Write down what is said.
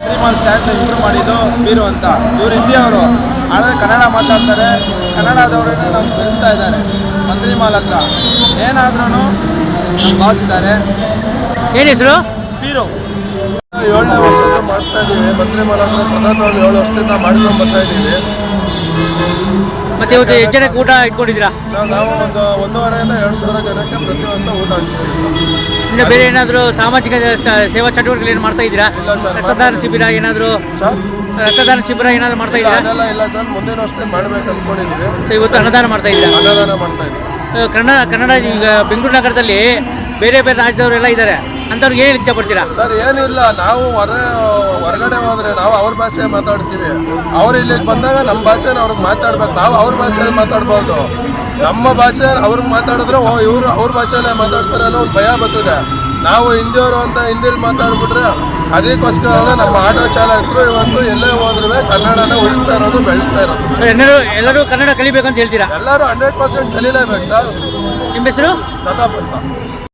ಶ್ರೀಮಾನ್ stand improve ಮಾಡಿದ್ದು ವೀರು ಅಂತ. ಇವ್ರು ಅವರು ಆದರೆ ಕನ್ನಡ ಮಾತಾಡ್ತಾರೆ. ಕನ್ನಡದವರನ್ನು ನಾವು ಬೆಳೆಸ್ತಾ ಇದ್ದಾರೆ. ಮಂತ್ರಿ ಮಾಲ್ ಹತ್ರ. ಏನಾದ್ರೂ ನಮ್ಮ ಬಾಸ್ ಇದ್ದಾರೆ. ಏನು ಹೆಸರು? ವೀರು ಏಳನೇ ವರ್ಷದಿಂದ ಮಾಡ್ತಾ ಇದ್ದೀವಿ ಮಂತ್ರಿ ಮಾಲ್ ಹತ್ರ ಸತತ ಒಂದು ಏಳು ವರ್ಷದಿಂದ ಮಾಡ್ಕೊಂಡು ಬರ್ತಾ ಇದ್ದೀವಿ ಮತ್ತೆ ಇವತ್ತು ಎಷ್ಟು ಜನಕ್ಕೆ ಊಟ ಇಟ್ಕೊಂಡಿದ್ದೀರಾ? ಸರ್ ನಾವು ಒಂದು ಒಂದೂವರೆಯಿಂದ ಎರಡು ಸಾವಿರ ಜನಕ್ಕೆ ಪ್ರತಿ ವರ್ಷ ಊಟ ಹಂಚ್ತೀವಿ ಸರ್. ಇನ್ನು ಬೇರೆ ಏನಾದರೂ ಸಾಮಾಜಿಕ ಸ- ಸೇವಾ ಚಟುವಟಿಕೆಗಳು ಏನು ಮಾಡ್ತಾ ಇದ್ದೀರಾ? ಇಲ್ಲ ಸರ್, ರಕ್ತದಾನ ಶಿಬಿರ ಏನಾದರೂ? ಸರ್? ರಕ್ತದಾನ ಶಿಬಿರ ಏನಾದರೂ ಮಾಡ್ತಾ ಇಲ್ಲ ಇದ್ದೀರಾ? ಅದೆಲ್ಲ ಇಲ್ಲ ಸರ್ ಮುಂದಿನ ವರ್ಷದಲ್ಲಿ ಮಾಡ್ಬೇಕು ಅಂದ್ಕೊಂಡಿದ್ದೀವಿ ಸೊ ಇವತ್ತು ಅನ್ನದಾನ ಮಾಡ್ತಾ ಇದ್ದೀರಾ? ಅನ್ನದಾನ ಮಾಡ್ತಾ ಇದ್ದೀವಿ. ಕನ್ನಡ ಕನ್ನಡ ಈಗ ಬೆಂಗಳೂರು ನಗರದಲ್ಲಿ ಬೇರೆ ಬೇರೆ ರಾಜ್ಯದವರೆಲ್ಲ ಇದ್ದಾರೆ. ಅಂಥವ್ರಿಗೆ ಏನು ಇಷ್ಟಪಡ್ತೀರಾ ಸರ್ ಏನಿಲ್ಲ. ನಾವು ಹೊರ ಹೊರಗಡೆ ಹೋದ್ರೆ ನಾವು ಅವ್ರ ಭಾಷೆ ಮಾತಾಡ್ತೀವಿ. ಅವ್ರು ಇಲ್ಲಿಗೆ ಬಂದಾಗ ನಮ್ಮ ಭಾಷೆನ ಅವ್ರಿಗೆ ಮಾತಾಡ್ಬೇಕು. ನಾವು ಅವ್ರ ಭಾಷೆಯಲ್ಲಿ ಮಾತಾಡ್ಬೋದು. ನಮ್ಮ ಭಾಷೆ ಅವ್ರಿಗೆ ಮಾತಾಡಿದ್ರೆ ಓ ಇವರು ಅವ್ರ ಭಾಷೆಯಲ್ಲೇ ಮಾತಾಡ್ತಾರೆ ಅನ್ನೋ ಒಂದು ಭಯ ಬರ್ತದೆ. ನಾವು ಹಿಂದಿಯವರು ಅಂತ ಹಿಂದಿಲಿ ಮಾತಾಡ್ಬಿಟ್ರೆ ಅದಕ್ಕೋಸ್ಕರ ನಮ್ಮ ಆಟೋ ಚಾಲಕರು ಇವತ್ತು ಎಲ್ಲೇ ಹೋದ್ರು ಕನ್ನಡನ ಉಳಿಸ್ತಾ ಇರೋದು ಬೆಳೆಸ್ತಾ ಇರೋದು. ಎಲ್ಲರೂ ಎಲ್ಲರೂ ಕನ್ನಡ ಕಲಿಬೇಕು ಅಂತ ಹೇಳ್ತೀರಾ? ಎಲ್ಲರೂ ಹಂಡ್ರೆಡ್ ಪರ್ಸೆಂಟ್ ಕಲಿಲೇಬೇಕು ಸರ್. ನಿಮ್ಮ ಹೆಸರು? ಪ್ರತಾಪ್ ಅಂತ.